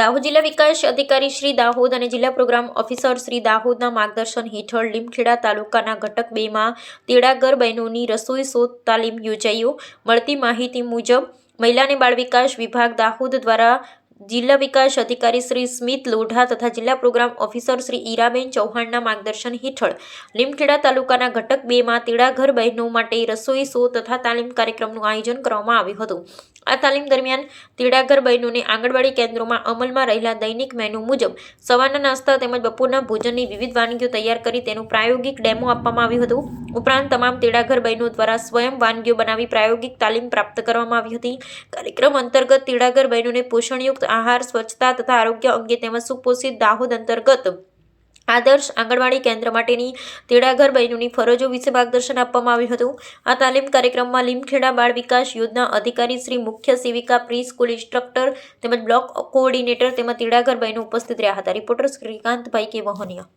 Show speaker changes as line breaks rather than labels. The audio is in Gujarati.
દાહોદ જિલ્લા વિકાસ અધિકારી શ્રી દાહોદ અને જિલ્લા પ્રોગ્રામ ઓફિસર શ્રી દાહોદના માર્ગદર્શન હેઠળ લીમખેડા તાલુકાના ઘટક બેમાં તેડાગર બહેનોની રસોઈ શોધ તાલીમ યોજાયો. મળતી માહિતી મુજબ, મહિલા અને બાળ વિકાસ વિભાગ દાહોદ દ્વારા જિલ્લા વિકાસ અધિકારી શ્રી સ્મિત લોઢા તથા જિલ્લા પ્રોગ્રામ ઓફિસર શ્રી ઈરાબેન ચૌહાણના માર્ગદર્શન હેઠળ લીમખેડા તાલુકાના ઘટક બેમાં તેડાઘર બહેનો માટે રસોઈ શો તથા તાલીમ કાર્યક્રમનું આયોજન કરવામાં આવ્યું હતું. આ તાલીમ દરમિયાન તેડાગર બહેનોને આંગણવાડી કેન્દ્રોમાં અમલમાં રહેલા દૈનિક મેનુ મુજબ સવારના નાસ્તા તેમજ બપોરના ભોજનની વિવિધ વાનગીઓ તૈયાર કરી તેનું પ્રાયોગિક ડેમો આપવામાં આવ્યું હતું. ઉપરાંત તમામ તેડાગર બહેનો દ્વારા સ્વયં વાનગીઓ બનાવી પ્રાયોગિક તાલીમ પ્રાપ્ત કરવામાં આવી હતી. કાર્યક્રમ અંતર્ગત તેડાગર બહેનોને પોષણયુક્ત આહાર, સ્વચ્છતા તથા આરોગ્ય અંગે તેમજ સુપોષિત દાહોદ અંતર્ગત આદર્શ આંગણવાડી કેન્દ્ર માટેની તેડાઘર બહેનોની ફરજો વિશે માર્ગદર્શન આપવામાં આવ્યું હતું. આ તાલીમ કાર્યક્રમમાં લીમખેડા બાળ વિકાસ યોજના અધિકારી શ્રી મુખ્ય સેવિકા પ્રી સ્કૂલ ઇન્સ્ટ્રક્ટર તેમજ બ્લોક કોઓર્ડિનેટર તેમજ તેડાઘર બહેનો ઉપસ્થિત રહ્યા હતા. રિપોર્ટર શ્રીકાંતભાઈ કે વહોનિયા